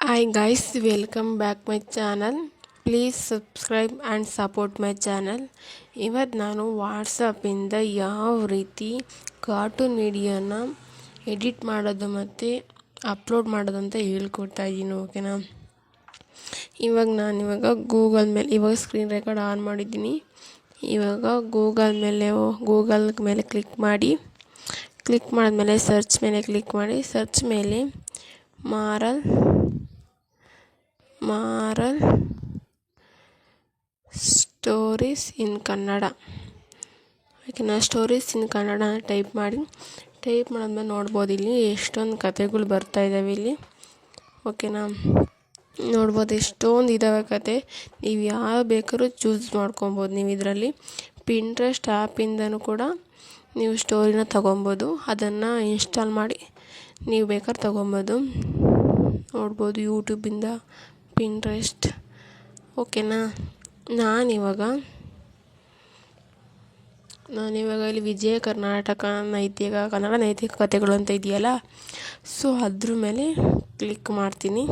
Hi guys, welcome back my channel please subscribe and support my channel ಇವತ್ತು ನಾನು ವಾಟ್ಸಪ್ಪಿಂದ ಯಾವ ರೀತಿ ಕಾರ್ಟೂನ್ ವಿಡಿಯೋನ ಎಡಿಟ್ ಮಾಡೋದು ಮತ್ತು ಅಪ್ಲೋಡ್ ಮಾಡೋದು ಅಂತ ಹೇಳ್ಕೊಡ್ತಾ ಇದ್ದೀನಿ ಓಕೆನಾ ಇವಾಗ ನಾನು ಇವಾಗ ಗೂಗಲ್ ಮೇಲೆ ಇವಾಗ ಸ್ಕ್ರೀನ್ ರೆಕಾರ್ಡ್ ಆನ್ ಮಾಡಿದ್ದೀನಿ. ಇವಾಗ ಗೂಗಲ್ ಮೇಲೆ ಗೂಗಲ್ ಮೇಲೆ ಕ್ಲಿಕ್ ಮಾಡಿ ಕ್ಲಿಕ್ ಮಾಡಿದ್ಮೇಲೆ ಸರ್ಚ್ ಮೇಲೆ ಕ್ಲಿಕ್ ಮಾಡಿ ಸರ್ಚ್ ಮೇಲೆ moral moral stories in Kannada ಓಕೆನಾ ಸ್ಟೋರೀಸ್ ಇನ್ ಕನ್ನಡ ಟೈಪ್ ಮಾಡಿ. ಟೈಪ್ ಮಾಡಿದ್ಮೇಲೆ ನೋಡ್ಬೋದು ಇಲ್ಲಿ ಎಷ್ಟೊಂದು ಕತೆಗಳು ಬರ್ತಾ ಇದ್ದಾವೆ ಇಲ್ಲಿ. ಓಕೆನಾ ನೋಡ್ಬೋದು ಎಷ್ಟೊಂದು ಇದ್ದಾವೆ ಕತೆ ನೀವು ಯಾವ ಬೇಕಾದ್ರೂ ಚೂಸ್ ಮಾಡ್ಕೊಬೋದು ನೀವು ಇದರಲ್ಲಿ. ಪಿಂಟ್ರೆಸ್ಟ್ ಆ್ಯಪಿಂದನೂ ಕೂಡ ನೀವು ಸ್ಟೋರಿನ ತೊಗೊಬೋದು. ಅದನ್ನು ಇನ್ಸ್ಟಾಲ್ ಮಾಡಿ ನೀವು ಬೇಕಾದ್ರೆ ತೊಗೊಬೋದು. ನೋಡ್ಬೋದು ಯೂಟ್ಯೂಬಿಂದ ಪಿಂಟ್ರೆಸ್ಟ್ ಓಕೆನಾ ನಾನಿವಾಗ ನಾನಿವಾಗ ಇಲ್ಲಿ ವಿಜಯ ಕರ್ನಾಟಕ, ನೈತಿಕ, ಕನ್ನಡ ನೈತಿಕ ಕಥೆಗಳು ಅಂತ ಇದೆಯಲ್ಲ, ಸೊ ಅದ್ರ ಮೇಲೆ ಕ್ಲಿಕ್ ಮಾಡ್ತೀನಿ.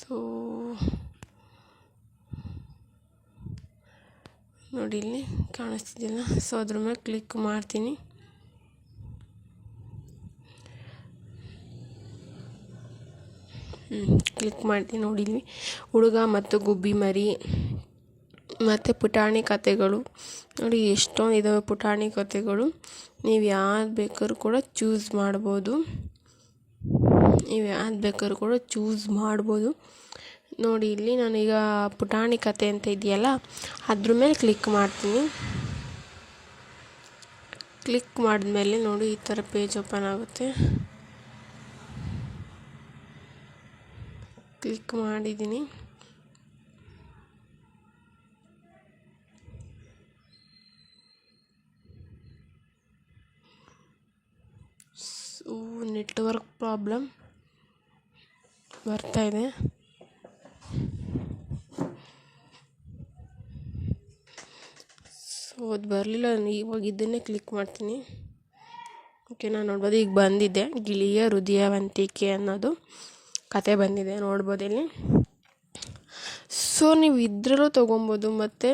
ಸೊ ನೋಡಿ ಇಲ್ಲಿ ಕಾಣಿಸ್ತಿದೆಯಲ್ಲ, ಸೊ ಅದ್ರ ಮೇಲೆ ಕ್ಲಿಕ್ ಮಾಡ್ತೀನಿ. ಕ್ಲಿಕ್ ಮಾಡ್ತೀನಿ ನೋಡಿ ಇಲ್ಲಿ ಹುಡುಗ ಮತ್ತು ಗುಬ್ಬಿ ಮರಿ, ಮತ್ತು ಪುಟಾಣಿ ಕತೆಗಳು ನೋಡಿ, ಎಷ್ಟೊಂದು ಇದ್ದಾವೆ ಪುಟಾಣಿ ಕತೆಗಳು ನೀವು ಯಾವ್ದು ಬೇಕಾದ್ರೂ ಕೂಡ ಚೂಸ್ ಮಾಡ್ಬೋದು. ನೀವು ಯಾವ್ದು ಬೇಕಾದ್ರೂ ಕೂಡ ಚೂಸ್ ಮಾಡ್ಬೋದು. ನೋಡಿ, ಇಲ್ಲಿ ನಾನೀಗ ಪುಟಾಣಿ ಕತೆ ಅಂತ ಇದೆಯಲ್ಲ, ಅದ್ರ ಮೇಲೆ ಕ್ಲಿಕ್ ಮಾಡ್ತೀನಿ. ಕ್ಲಿಕ್ ಮಾಡಿದ್ಮೇಲೆ ನೋಡಿ, ಈ ಥರ ಪೇಜ್ ಓಪನ್ ಆಗುತ್ತೆ. ಕ್ಲಿಕ್ ಮಾಡಿದ್ದೀನಿ. ಸೊ ನೆಟ್ವರ್ಕ್ ಪ್ರಾಬ್ಲಮ್ ಬರ್ತಾ ಇದೆ. ಸೊ ಅದು ಬರಲಿಲ್ಲ. ಇವಾಗ ಇದನ್ನೇ ಕ್ಲಿಕ್ ಮಾಡ್ತೀನಿ. ಓಕೆ ನಾನು ನೋಡ್ಬೋದು, ಈಗ ಬಂದಿದ್ದೆ ಗಿಳಿಯ ಹೃದಯವಂತಿಕೆ ಅನ್ನೋದು. ಕತೆ ಬಂದಿದೆ, ನೋಡ್ಬೋದು ಇಲ್ಲಿ. ಸೊ ನೀವು ಇದ್ರಲ್ಲೂ ತೊಗೊಬೋದು, ಮತ್ತು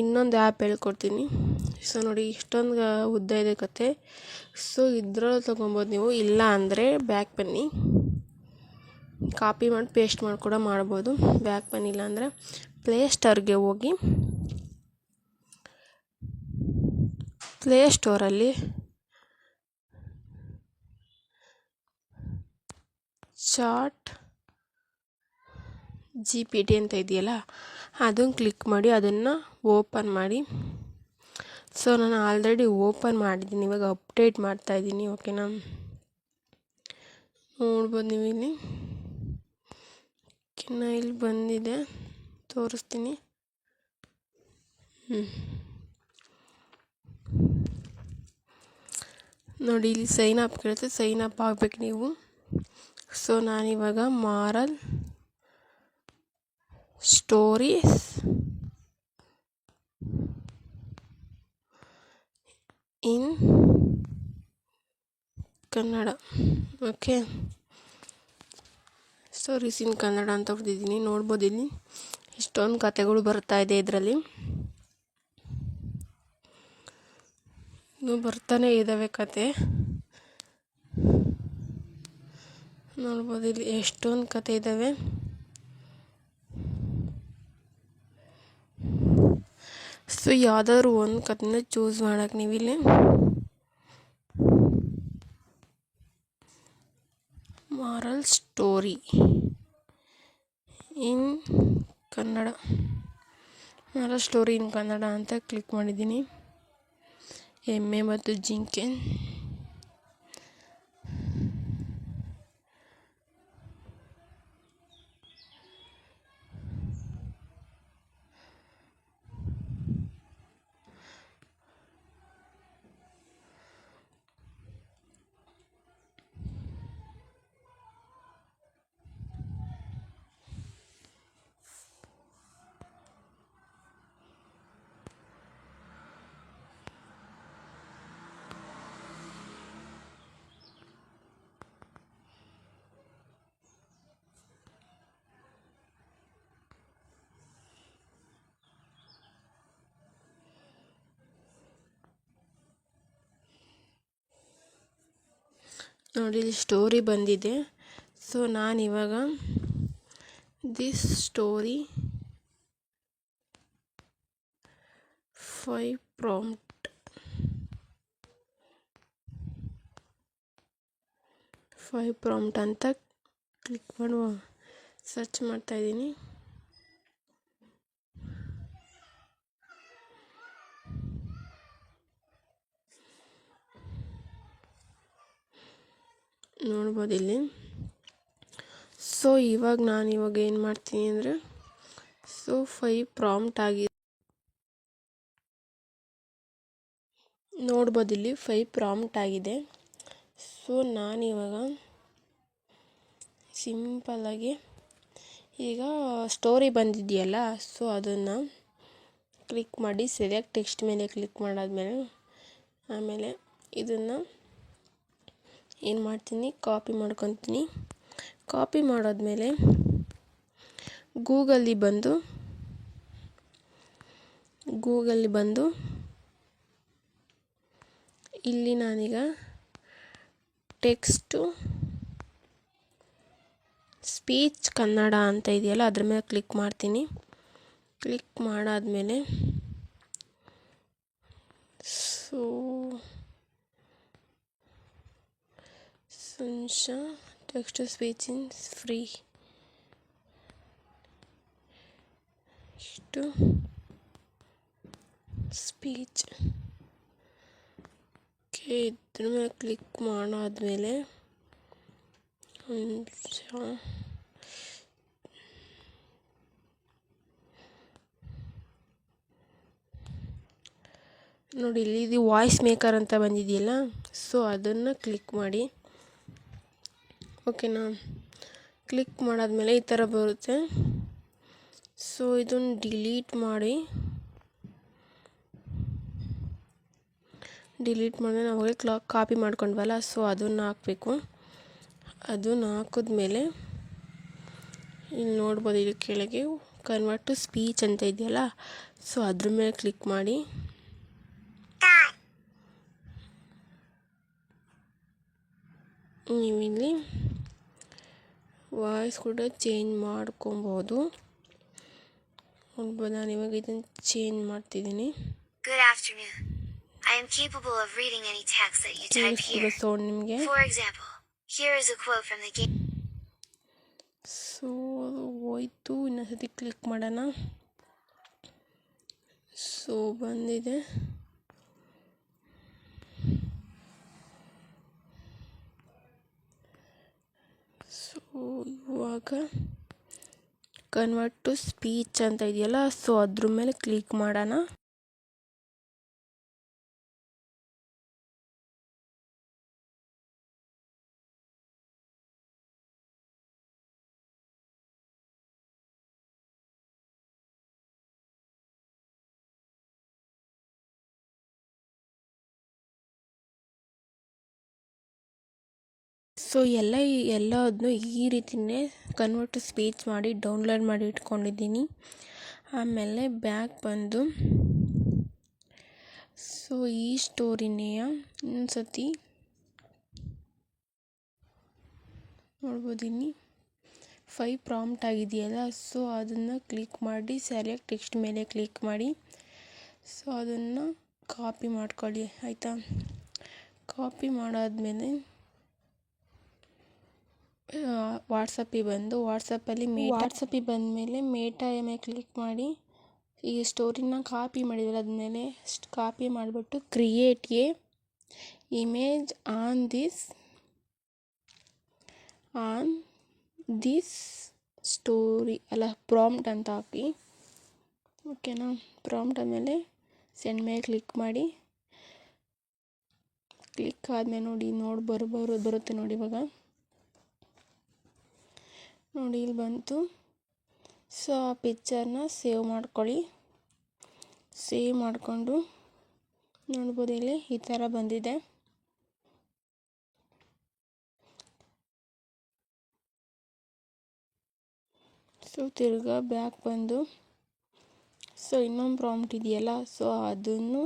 ಇನ್ನೊಂದು ಆ್ಯಪ್ ಹೇಳ್ಕೊಡ್ತೀನಿ. ಸೊ ನೋಡಿ, ಇಷ್ಟೊಂದು ಉದ್ದ ಇದೆ ಕತೆ. ಸೊ ಇದ್ರಲ್ಲೂ ತೊಗೊಬೋದು ನೀವು. ಇಲ್ಲ ಅಂದರೆ ಬ್ಯಾಕ್ ಬನ್ನಿ. ಕಾಪಿ ಮಾಡಿ ಪೇಸ್ಟ್ ಮಾಡಿ ಕೂಡ ಮಾಡ್ಬೋದು. ಬ್ಯಾಕ್ ಬನ್ನಿಲ್ಲ ಅಂದರೆ ಪ್ಲೇ ಸ್ಟೋರ್ಗೆ ಹೋಗಿ. ಪ್ಲೇ ಸ್ಟೋರಲ್ಲಿ ಚಾಟ್ ಜಿ ಪಿ ಟಿ ಅಂತ ಇದೆಯಲ್ಲ, ಅದನ್ನು ಕ್ಲಿಕ್ ಮಾಡಿ ಅದನ್ನು ಓಪನ್ ಮಾಡಿ. ಸೊ, ನಾನು ಆಲ್ರೆಡಿ ಓಪನ್ ಮಾಡಿದ್ದೀನಿ, ಇವಾಗ ಅಪ್ಡೇಟ್ ಮಾಡ್ತಾಯಿದ್ದೀನಿ ಓಕೆನಾ? ನೋಡ್ಬೋದು ನೀವು ಇಲ್ಲಿ. ಓಕೆನಾ, ಇಲ್ಲಿ ಬಂದಿದೆ, ತೋರಿಸ್ತೀನಿ. ಹ್ಞೂ ನೋಡಿ, ಇಲ್ಲಿ ಸೈನ್ ಅಪ್ ಕೇಳುತ್ತೆ, ಸೈನ್ ಅಪ್ ಆಗಬೇಕು ನೀವು. ಸೊ ನಾನಿವಾಗ moral stories in Kannada. Okay stories in Kannada ಅಂತ ಬರ್ದಿದ್ದೀನಿ. ನೋಡ್ಬೋದು ಇಲ್ಲಿ. ಇಷ್ಟೊಂದು ಕತೆಗಳು ಬರ್ತಾ ಇದೆ ಇದರಲ್ಲಿ. ಬರ್ತಾನೆ ಇದ್ದಾವೆ ಕತೆ ನೋಡ್ಬೋದು, ಇಲ್ಲಿ ಎಷ್ಟೊಂದು ಕತೆ ಇದ್ದಾವೆ ಸೊ ಯಾವುದಾದ್ರು ಒಂದು ಕತೆನ ಚೂಸ್ ಮಾಡಕ್ಕೆ ನೀವು ಇಲ್ಲಿ moral story in Kannada moral story in Kannada ಅಂತ ಕ್ಲಿಕ್ ಮಾಡಿದ್ದೀನಿ. ಎಮ್ಮೆ ಮತ್ತು ಜಿಂಕೆ. ನೋಡಿ, ಇಲ್ಲಿ ಸ್ಟೋರಿ ಬಂದಿದೆ. ಸೊ ನಾನಿವಾಗ this story five prompt five prompt ಅಂತ ಕ್ಲಿಕ್ ಮಾಡುವ ಸರ್ಚ್ ಮಾಡ್ತಾಯಿದ್ದೀನಿ ನೋಡ್ಬೋದು ಇಲ್ಲಿ. ಸೊ ಇವಾಗ ನಾನು ಇವಾಗ ಏನು ಮಾಡ್ತೀನಿ ಅಂದರೆ ಸೊ ಫೈ ಪ್ರಾಂಪ್ಟ್ ಆಗಿ ನೋಡ್ಬೋದು ಇಲ್ಲಿ ಫೈ ಪ್ರಾಂಪ್ಟ್ ಆಗಿದೆ. ಸೊ ನಾನಿವಾಗ ಸಿಂಪಲ್ಲಾಗಿ ಈಗ ಸ್ಟೋರಿ ಬಂದಿದೆಯಲ್ಲ ಸೊ ಅದನ್ನು ಕ್ಲಿಕ್ ಮಾಡಿ ಸೆಲೆಕ್ಟ್ ಟೆಕ್ಸ್ಟ್ ಮೇಲೆ ಕ್ಲಿಕ್ ಮಾಡಾದ್ಮೇಲೆ, ಆಮೇಲೆ ಇದನ್ನು ಏನು ಮಾಡ್ತೀನಿ? ಕಾಪಿ ಮಾಡ್ಕೊತೀನಿ. ಕಾಪಿ ಮಾಡಾದ್ಮೇಲೆ ಗೂಗಲ್ಲಿ ಬಂದು ಗೂಗಲ್ಲಿ ಬಂದು ಇಲ್ಲಿ ನಾನೀಗ ಟೆಕ್ಸ್ಟು ಸ್ಪೀಚ್ ಕನ್ನಡ ಅಂತ ಇದೆಯಲ್ಲ, ಅದ್ರ ಮೇಲೆ ಕ್ಲಿಕ್ ಮಾಡ್ತೀನಿ. ಕ್ಲಿಕ್ ಮಾಡಾದಮೇಲೆ ಸೊ ಸುಂಶ ಟೆಕ್ಸ್ಟ್ ಸ್ಪೀಚ್ ಇನ್ ಫ್ರೀ ಇಷ್ಟು ಸ್ಪೀಚ್ ಓಕೆ ಇದ್ರ ಮೇಲೆ ಕ್ಲಿಕ್ ಮಾಡಾದ್ಮೇಲೆ ನಿಮಿಷ ನೋಡಿ, ಇಲ್ಲಿ ಇದು ವಾಯ್ಸ್ ಮೇಕರ್ ಅಂತ ಬಂದಿದೆಯಲ್ಲ ಸೊ ಅದನ್ನು ಕ್ಲಿಕ್ ಮಾಡಿ. ಓಕೆನಾ ಕ್ಲಿಕ್ ಮಾಡಾದಮೇಲೆ ಈ ಥರ ಬರುತ್ತೆ. ಸೊ ಇದನ್ನು ಡಿಲೀಟ್ ಮಾಡಿ. ಡಿಲೀಟ್ ಮಾಡಿದ್ರೆ ನಾವು ಕ್ಲಾ ಕಾಪಿ ಮಾಡ್ಕೊಂಡ್ವಲ್ಲ ಸೊ ಅದನ್ನು ಹಾಕಬೇಕು. ಅದನ್ನು ಹಾಕಿದ್ಮೇಲೆ ಇಲ್ಲಿ ನೋಡ್ಬೋದು ಇಲ್ಲಿ ಕೆಳಗೆ ಕನ್ವರ್ಟ್ ಟು ಸ್ಪೀಚ್ ಅಂತ ಇದೆಯಲ್ಲ ಸೊ ಅದ್ರ ಮೇಲೆ ಕ್ಲಿಕ್ ಮಾಡಿ. ನೀವಿಲ್ಲಿ ವಾಯ್ಸ್ ಕೂಡ ಚೇಂಜ್ ಮಾಡ್ಕೊಬೋದು ನೋಡ್ಬೋದು ನಾನು ಇವಾಗ ಇದನ್ನು ಚೇಂಜ್ ಮಾಡ್ತಿದ್ದೀನಿ good afternoon. I am capable of reading any text that you type here. Sound ನಿಮಗೆ For example, here is a quote from the game. So ಅದು ಹೋಯ್ತು ಇನ್ನೊಂದ್ಸತಿ ಕ್ಲಿಕ್ ಮಾಡೋಣ ಸೊ ಬಂದಿದೆ ಸೊ ಇವಾಗ ಕನ್ವರ್ಟ್ ಟು ಸ್ಪೀಚ್ ಅಂತ ಇದೆಯಲ್ಲ ಸೊ ಅದ್ರ ಮೇಲೆ ಕ್ಲಿಕ್ ಮಾಡೋಣ. ಸೊ ಎಲ್ಲ ಎಲ್ಲದನ್ನೂ ಈ ರೀತಿಯೇ ಕನ್ವರ್ಟ್ ಟು ಸ್ಪೀಚ್ ಮಾಡಿ ಡೌನ್ಲೋಡ್ ಮಾಡಿ ಇಟ್ಕೊಂಡಿದ್ದೀನಿ. ಆಮೇಲೆ ಬ್ಯಾಕ್ ಬಂದು ಸೊ ಈ ಸ್ಟೋರಿನೇ ಇನ್ನೊಂದು ಸತಿ ನೋಡ್ಬೋದೀನಿ. ಫೈ ಫೈವ್ ಪ್ರಾಂಪ್ಟ್ ಆಗಿದೆಯಲ್ಲ ಸೊ ಅದನ್ನು ಕ್ಲಿಕ್ ಮಾಡಿ ಸೆಲೆಕ್ಟ್ ಟೆಕ್ಸ್ಟ್ ಮೇಲೆ ಕ್ಲಿಕ್ ಮಾಡಿ ಸೊ ಅದನ್ನು ಕಾಪಿ ಮಾಡ್ಕೊಳ್ಳಿ, ಆಯಿತಾ? ಕಾಪಿ ಮಾಡಾದ್ಮೇಲೆ ವಾಟ್ಸಪ್ಪಿಗೆ ಬಂದು, ವಾಟ್ಸಪ್ಪಲ್ಲಿ ಮೇ ವಾಟ್ಸಪ್ಪಿಗೆ ಬಂದಮೇಲೆ ಮೇಟಾ ಎಂ ಮೇಲೆ ಕ್ಲಿಕ್ ಮಾಡಿ, ಈ ಸ್ಟೋರಿನ ಕಾಪಿ ಮಾಡಿದ್ವಲ್ಲ ಅದ್ಮೇಲೆ ಕಾಪಿ ಮಾಡಿಬಿಟ್ಟು create a image on this on this story ಅಲ್ಲ ಪ್ರಾಮ್ಟ್ ಅಂತ ಹಾಕಿ. ಓಕೆನಾ ಪ್ರಾಮ್ಟ್ ಆದಮೇಲೆ ಸೆಂಡ್ ಮೇಲೆ ಕ್ಲಿಕ್ ಮಾಡಿ. ಕ್ಲಿಕ್ ಆದಮೇಲೆ ನೋಡಿ ನೋಡಿ, ಬರ ಬರೋದು ಬರುತ್ತೆ ನೋಡಿ ಇವಾಗ. ನೋಡಿ, ಇಲ್ಲಿ ಬಂತು. ಸೊ ಆ ಪಿಕ್ಚರ್ನ ಸೇವ್ ಮಾಡ್ಕೊಳ್ಳಿ. ಸೇವ್ ಮಾಡಿಕೊಂಡು ನೋಡ್ಬೋದು ಇಲ್ಲಿ ಈ ಥರ ಬಂದಿದೆ. ಸೊ ತಿರ್ಗಾ ಬ್ಯಾಕ್ ಬಂದು. ಸೊ ಇನ್ನೊಂದು ಪ್ರಾಂಪ್ಟ್ ಇದೆಯಲ್ಲ ಸೊ ಅದನ್ನು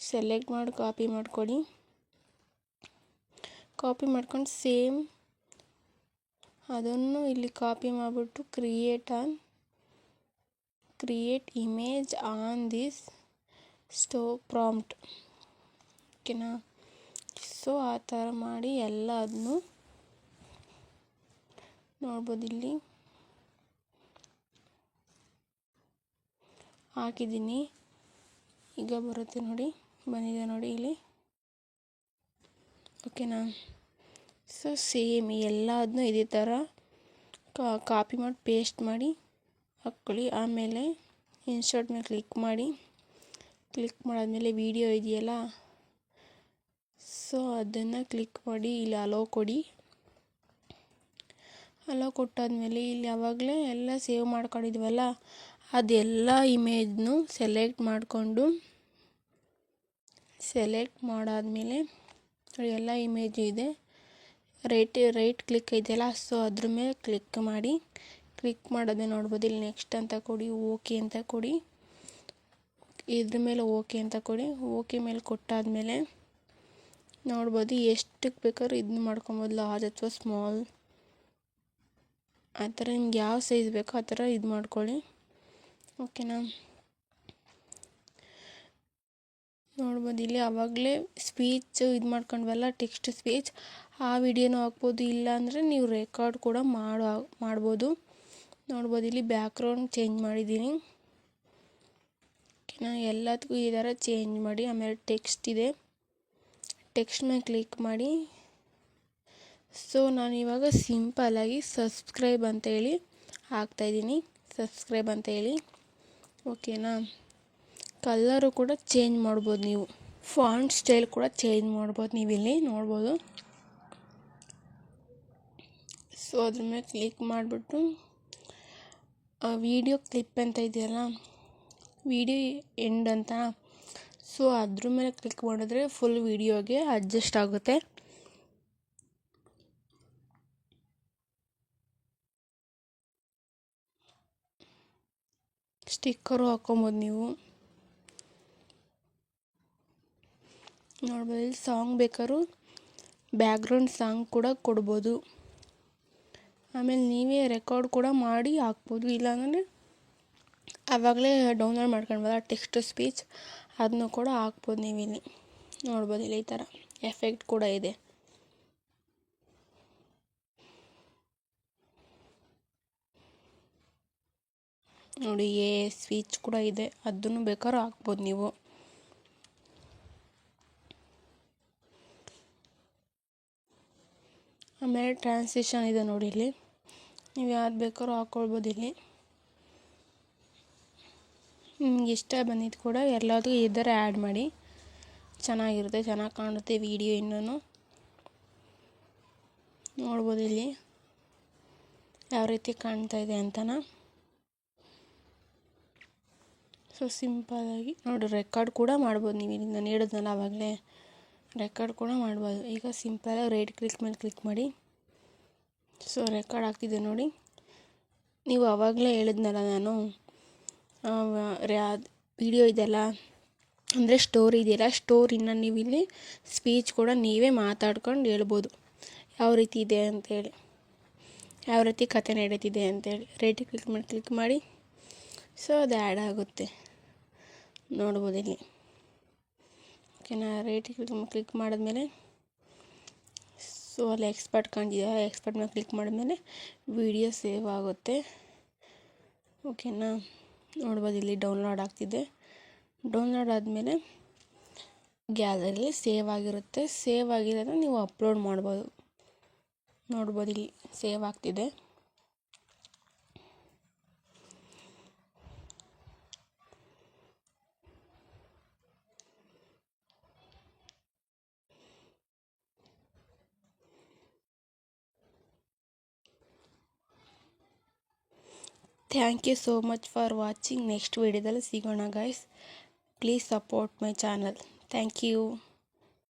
ಸೆಲೆಕ್ಟ್ ಮಾಡಿ ಕಾಪಿ ಮಾಡ್ಕೊಳ್ಳಿ. ಕಾಪಿ ಮಾಡ್ಕೊಂಡು ಸೇಮ್ ಅದನ್ನು ಇಲ್ಲಿ ಕಾಪಿ ಮಾಡಿಬಿಟ್ಟು create on create image on this stove prompt ಓಕೆನಾ ಸೊ ಆ ಥರ ಮಾಡಿ ಎಲ್ಲ ಅದನ್ನು ನೋಡ್ಬೋದು ಇಲ್ಲಿ. ಹಾಕಿದ್ದೀನಿ. ಈಗ ಬರುತ್ತೆ ನೋಡಿ, ಬಂದಿದೆ ನೋಡಿ ಇಲ್ಲಿ. ಓಕೆನಾ ಸೊ ಸೇಮ್ ಎಲ್ಲದನ್ನೂ ಇದೇ ಥರ ಕಾಪಿ ಮಾಡಿ ಪೇಸ್ಟ್ ಮಾಡಿ, ಹಾಕ್ಕೊಳ್ಳಿ. ಆಮೇಲೆ ಇನ್ಸರ್ಟ್ ಮೇಲೆ ಕ್ಲಿಕ್ ಮಾಡಿ. ಕ್ಲಿಕ್ ಮಾಡಾದ್ಮೇಲೆ ವಿಡಿಯೋ ಇದೆಯಲ್ಲ? ಸೊ ಅದನ್ನು ಕ್ಲಿಕ್ ಮಾಡಿ, ಇಲ್ಲಿ ಅಲೋ ಕೊಡಿ. ಅಲೋ ಕೊಟ್ಟಾದ್ಮೇಲೆ ಇಲ್ಲಿ ಯಾವಾಗಲೇ ಎಲ್ಲ ಸೇವ್ ಮಾಡ್ಕೊಂಡಿದ್ವಲ್ಲ, ಅದೆಲ್ಲ ಇಮೇಜ್ನು ಸೆಲೆಕ್ಟ್ ಮಾಡಿಕೊಂಡು ಸೆಲೆಕ್ಟ್ ಮಾಡಾದ್ಮೇಲೆ ಎಲ್ಲ ಇಮೇಜ್ ಇದೆ. ರೈಟ್ ರೈಟ್ ಕ್ಲಿಕ್ ಇದೆಯಲ್ಲ ಸೊ ಅದ್ರ ಮೇಲೆ ಕ್ಲಿಕ್ ಮಾಡಿ ಕ್ಲಿಕ್ ಮಾಡೋದೇ ನೋಡ್ಬೋದು. ಇಲ್ಲಿ ನೆಕ್ಸ್ಟ್ ಅಂತ ಕೊಡಿ ಓಕೆ ಅಂತ ಕೊಡಿ. ಇದ್ರ ಮೇಲೆ ಓಕೆ ಅಂತ ಕೊಡಿ. ಓಕೆ ಮೇಲೆ ಕೊಟ್ಟಾದಮೇಲೆ ನೋಡ್ಬೋದು ಎಷ್ಟಕ್ಕೆ ಬೇಕಾದ್ರೂ ಇದನ್ನ ಮಾಡ್ಕೊಬೋದು. ಲಾರ್ಜ್ ಅಥವಾ ಸ್ಮಾಲ್ ಆ ಥರ ನಿಮ್ಗೆ ಯಾವ ಸೈಜ್ ಬೇಕೋ ಆ ಥರ ಇದು ಮಾಡ್ಕೊಳ್ಳಿ. ಓಕೆನಾ ನೋಡ್ಬೋದು ಇಲ್ಲಿ ಆವಾಗಲೇ ಸ್ಪೀಚ್ ಇದು ಮಾಡ್ಕೊಂಡ್ವಲ್ಲ ಟೆಕ್ಸ್ಟ್ ಸ್ಪೀಚ್ ಆ ವಿಡಿಯೋನೂ ಹಾಕ್ಬೋದು ಇಲ್ಲ ಅಂದರೆ ನೀವು ರೆಕಾರ್ಡ್ ಕೂಡ ಮಾಡೋ, ಮಾಡ್ಬೋದು. ನೋಡ್ಬೋದು, ಇಲ್ಲಿ ಬ್ಯಾಕ್ಗ್ರೌಂಡ್ ಚೇಂಜ್ ಮಾಡಿದ್ದೀನಿ. ಓಕೆನಾ? ಎಲ್ಲದಕ್ಕೂ ಈ ಥರ ಚೇಂಜ್ ಮಾಡಿ, ಆಮೇಲೆ ಟೆಕ್ಸ್ಟ್ ಇದೆ. ಟೆಕ್ಸ್ಟ್ ಮೇಲೆ ಕ್ಲಿಕ್ ಮಾಡಿ. ಸೊ ನಾನು ಇವಾಗ ಸಿಂಪಲಾಗಿ ಸಬ್ಸ್ಕ್ರೈಬ್ ಅಂತ ಹೇಳಿ ಹಾಕ್ತಾಯಿದ್ದೀನಿ ಸಬ್ಸ್ಕ್ರೈಬ್ ಅಂತ ಹೇಳಿ. ಓಕೆನಾ? ಕಲ್ಲರು ಕೂಡ ಚೇಂಜ್ ಮಾಡ್ಬೋದು ನೀವು. ಫಾಂಟ್ ಸ್ಟೈಲ್ ಕೂಡ ಚೇಂಜ್ ಮಾಡ್ಬೋದು. ನೀವು ಇಲ್ಲಿ ನೋಡ್ಬೋದು. ಸೊ ಅದ್ರ ಮೇಲೆ ಕ್ಲಿಕ್ ಮಾಡಿಬಿಟ್ಟು ವಿಡಿಯೋ ಕ್ಲಿಪ್ ಅಂತ ಇದೆಯಲ್ಲ ವಿಡಿಯೋ ಎಂಡ್ ಅಂತ. ಸೊ ಅದ್ರ ಮೇಲೆ ಕ್ಲಿಕ್ ಮಾಡಿದ್ರೆ ಫುಲ್ ವಿಡಿಯೋಗೆ ಅಡ್ಜಸ್ಟ್ ಆಗುತ್ತೆ. ಸ್ಟಿಕ್ಕರು ಹಾಕೊಬೋದು ನೀವು. ನೋಡ್ಬೋದು ಸಾಂಗ್ ಬೇಕಾದ್ರೂ ಬ್ಯಾಕ್ಗ್ರೌಂಡ್ ಸಾಂಗ್ ಕೂಡ ಕೊಡ್ಬೋದು. ಆಮೇಲೆ ನೀವೇ ರೆಕಾರ್ಡ್ ಕೂಡ ಮಾಡಿ ಹಾಕ್ಬೋದು, ಇಲ್ಲಾಂದರೆ ಆವಾಗಲೇ ಡೌನ್ಲೋಡ್ ಮಾಡ್ಕೊಂಡ್ವಲ್ಲ ಟೆಕ್ಸ್ಟ್ ಸ್ಪೀಚ್ ಅದನ್ನು ಕೂಡ ಹಾಕ್ಬೋದು ನೀವು ಇಲ್ಲಿ ನೋಡ್ಬೋದು ಇಲ್ಲಿ ಈ ಥರ ಎಫೆಕ್ಟ್ ಕೂಡ ಇದೆ. ನೋಡಿ ಎ ಸ್ವಿಚ್ ಕೂಡ ಇದೆ ಅದನ್ನು ಬೇಕಾದ್ರೂ ಹಾಕ್ಬೋದು ನೀವು. ಆಮೇಲೆ ಟ್ರಾನ್ಸಿಷನ್ ಇದೆ ನೋಡಿ ಇಲ್ಲಿ. ನೀವು ಯಾವ್ದು ಬೇಕಾದ್ರೂ ಹಾಕ್ಕೊಳ್ಬೋದು ಇಲ್ಲಿ. ನಿಮ್ಗೆ ಇಷ್ಟ ಬಂದಿದ್ದು ಕೂಡ ಎಲ್ಲದೂ ಈ ಥರ ಆ್ಯಡ್ ಮಾಡಿ. ಚೆನ್ನಾಗಿರುತ್ತೆ, ಚೆನ್ನಾಗಿ ಕಾಣುತ್ತೆ ವಿಡಿಯೋ ಇನ್ನೂ ನೋಡ್ಬೋದು ಇಲ್ಲಿ. ಯಾವ ರೀತಿ ಕಾಣ್ತಾ ಇದೆ ಅಂತನ? ಸೊ ಆಗಿ ನೋಡಿ ರೆಕಾರ್ಡ್ ಕೂಡ ಮಾಡ್ಬೋದು ನೀವು ಇಲ್ಲಿ ನಾನು ಹೇಳಿದ್ನಲ್ಲ ಆವಾಗಲೇ ರೆಕಾರ್ಡ್ ಕೂಡ ಮಾಡ್ಬೋದು. ಈಗ ಸಿಂಪಲಾಗಿ ರೈಟ್ ಕ್ಲಿಕ್ ಮೇಲೆ ಕ್ಲಿಕ್ ಮಾಡಿ. ಸೊ ರೆಕಾರ್ಡ್ ಆಗ್ತಿದೆ ನೋಡಿ. ನೀವು ಆವಾಗಲೇ ಹೇಳಿದ್ನಲ್ಲ ನಾನು ವಿಡಿಯೋ ಇದೆಯಲ್ಲ ಅಂದರೆ ಸ್ಟೋರಿ ಇದೆಯಲ್ಲ ಸ್ಟೋರಿನ ನೀವು ಇಲ್ಲಿ ಸ್ಪೀಚ್ ಕೂಡ ನೀವೇ ಮಾತಾಡ್ಕೊಂಡು ಹೇಳ್ಬೋದು. ಯಾವ ರೀತಿ ಇದೆ ಅಂತೇಳಿ. ಯಾವ ರೀತಿ ಕತೆ ನಡೀತಿದೆ ಅಂತೇಳಿ. ರೈಟ್ ಕ್ಲಿಕ್ ಮಾಡಿ ಕ್ಲಿಕ್ ಮಾಡಿ. ಸೊ ಅದು ಆ್ಯಡ್ ಆಗುತ್ತೆ. ನೋಡ್ಬೋದು ಇಲ್ಲಿ. ಓಕೆನಾ? ರೈಟ್ ಕ್ಲಿಕ್ ಮಾಡಿದ್ಮೇಲೆ ಸೊ ಅಲ್ಲಿ ಎಕ್ಸ್ಪರ್ಟ್ ಕಾಣ್ತಿದೆ ಎಕ್ಸ್ಪರ್ಟ್ ಮೇಲೆ ಕ್ಲಿಕ್ ಮಾಡಿದ್ಮೇಲೆ ವಿಡಿಯೋ ಸೇವ್ ಆಗುತ್ತೆ. ಓಕೆನಾ? ನೋಡ್ಬೋದು, ಇಲ್ಲಿ ಡೌನ್ಲೋಡ್ ಆಗ್ತಿದೆ. ಡೌನ್ಲೋಡ್ ಆದಮೇಲೆ ಗ್ಯಾಲರಿಲಿ ಸೇವ್ ಆಗಿರುತ್ತೆ. ಸೇವ್ ಆಗಿರೋದನ್ನ ನೀವು ಅಪ್ಲೋಡ್ ಮಾಡ್ಬೋದು. ನೋಡ್ಬೋದು, ಇಲ್ಲಿ ಸೇವ್ ಆಗ್ತಿದೆ. Thank you so much for watching next ವೀಡಿಯೋದಲ್ಲಿ ಸಿಗೋಣ guys please support my channel thank you